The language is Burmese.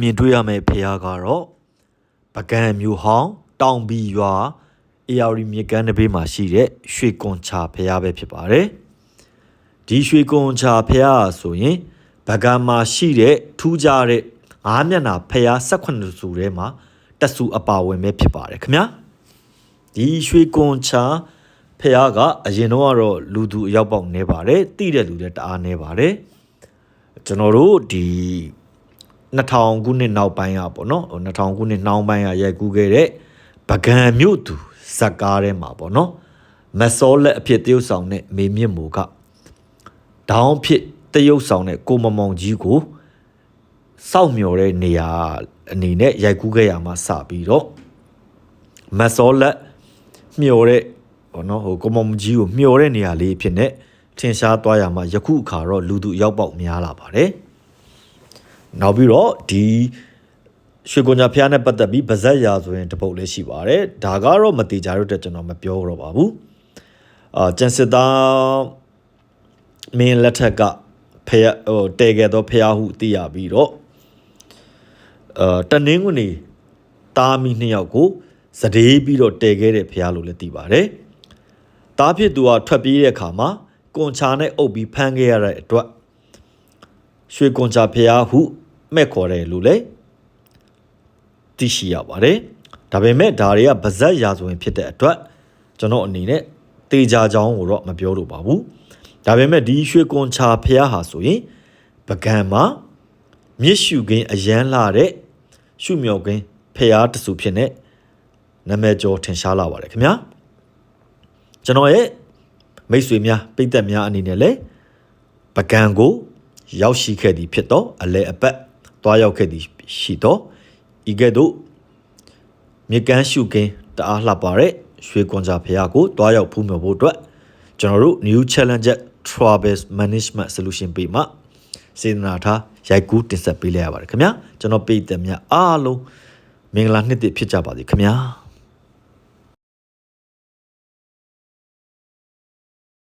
မြင်တွေ့ရမယ့်ဖရားကတော့ပကံမျိုးဟောင်းတောင်ဘီရွာအေယာရီမြေကမ်းတစ်ဘေးမှာရှိတဲ့ရွှေကွန်ချာဖရားပဲဖြစ်ပါတယ်ဒီရွှေကွန်ချာဖရားဆိုရင်ပကံမှာရှိတဲ့ထူးခြားတဲ့ငါးမျက်နှာဖရား18စုထဲမှာတက်စုအပါဝင်ပဲဖြစ်ပါတယ်ခင်ဗျာဒီရွှေကွန်ချာဖရားကအရင်တော့ကတော့လူသူအရောက်ပေါက်နေပါတယ်တိတဲ့လူတွေတအားနေပါတယ်ကျွန်တော်တို့ဒီ 2000ခုနှစ်နောက်ပိုင်းကပေါ့နော်2000ခုနှစ်နှောင်းပိုင်းကရိုက်ကူးခဲ့တဲ့ပကံမြို့သူဇက်ကားထဲမှာပေါ့နော်မစောလက်အဖြစ်တရုပ်ဆောင်တဲ့မေမြင့်မိုကဒေါင်းဖြစ်တရုပ်ဆောင်တဲ့ကိုမမောင်ကြီးကိုစောက်မျော်တဲ့နေရာအနေနဲ့ရိုက်ကူးခဲ့ရမှာစပြီးတော့မစောလက်မျော်တဲ့ဘောနော်ဟိုကိုမမောင်ကြီးကိုမျော်တဲ့နေရာလေးဖြစ်နေထင်ရှားသွားရမှာယခုအခါတော့လူသူရောက်ပေါက်များလာပါတယ် နောက်ပြီးတော့ဒီရွှေကွန်ညာဖျားနဲ့ပတ်သက်ပြီးဗဇက်ရာဆိုရင်တပုတ်လေးရှိပါတယ်ဒါကတော့မတိကြတော့တဲ့ကျွန်တော်မပြောတော့ပါဘူးအာကျန်စစ်သားမင်းလက်ထက်ကဖျားဟိုတဲခဲ့တော့ဖျားဟုသိရပြီးတော့အာတနင်းကနေတားမီနှစ်ယောက်ကိုစတေးပြီးတော့တဲခဲ့တဲ့ဖျားလို့လည်းသိပါတယ်တားဖြစ်သူကထွက်ပြေးတဲ့အခါမှာကွန်ချာနဲ့အုပ်ပြီးဖမ်းခဲ့ရတဲ့အတွက် ရွှေကွန်ချာဖျားဟုမဲ့ခေါ်တယ်လို့လည်းသိရှိရပါတယ်ဒါပေမဲ့ဒါတွေကဗဇက်ရာဇဝင်ဖြစ်တဲ့အတွက်ကျွန်တော်အနေနဲ့တေချာချောင်းကိုတော့မပြောလို့ပါဘူးဒါပေမဲ့ဒီရွှေကွန်ချာဖျားဟာဆိုရင်ပကံမှာမြစ်ရှုခင်းအရန်လာတဲ့ရှုမြော်ခင်းဖျားတဆူဖြစ်နေနာမည်ကျော်ထင်ရှားလာပါတယ်ခင်ဗျာကျွန်တော်ရဲ့မိတ်ဆွေများပိတ်သက်များအနေနဲ့လည်းပကံကို ရောက်ရှိခဲ့သည်ဖြစ်တော့အလဲအပတ်သွားရောက်ခဲ့သည်ရှိတော့ဤကဲ့သို့မြေကမ်းရှုကင်းတအားလှပါတဲ့ရွှေကွန်ဂျာဖရာကိုတွားရောက်ဖူးမြော်ဖို့အတွက်ကျွန်တော်တို့ new challenger travel management solution ပေးမှာစေတနာထားရိုက်ကူးတင်ဆက်ပေးလိုက်ရပါတယ်ခင်ဗျာကျွန်တော်ပြည်သက်များအားလုံးမင်္ဂလာနှစ်တည်ဖြစ်ကြပါစေခင်ဗျာ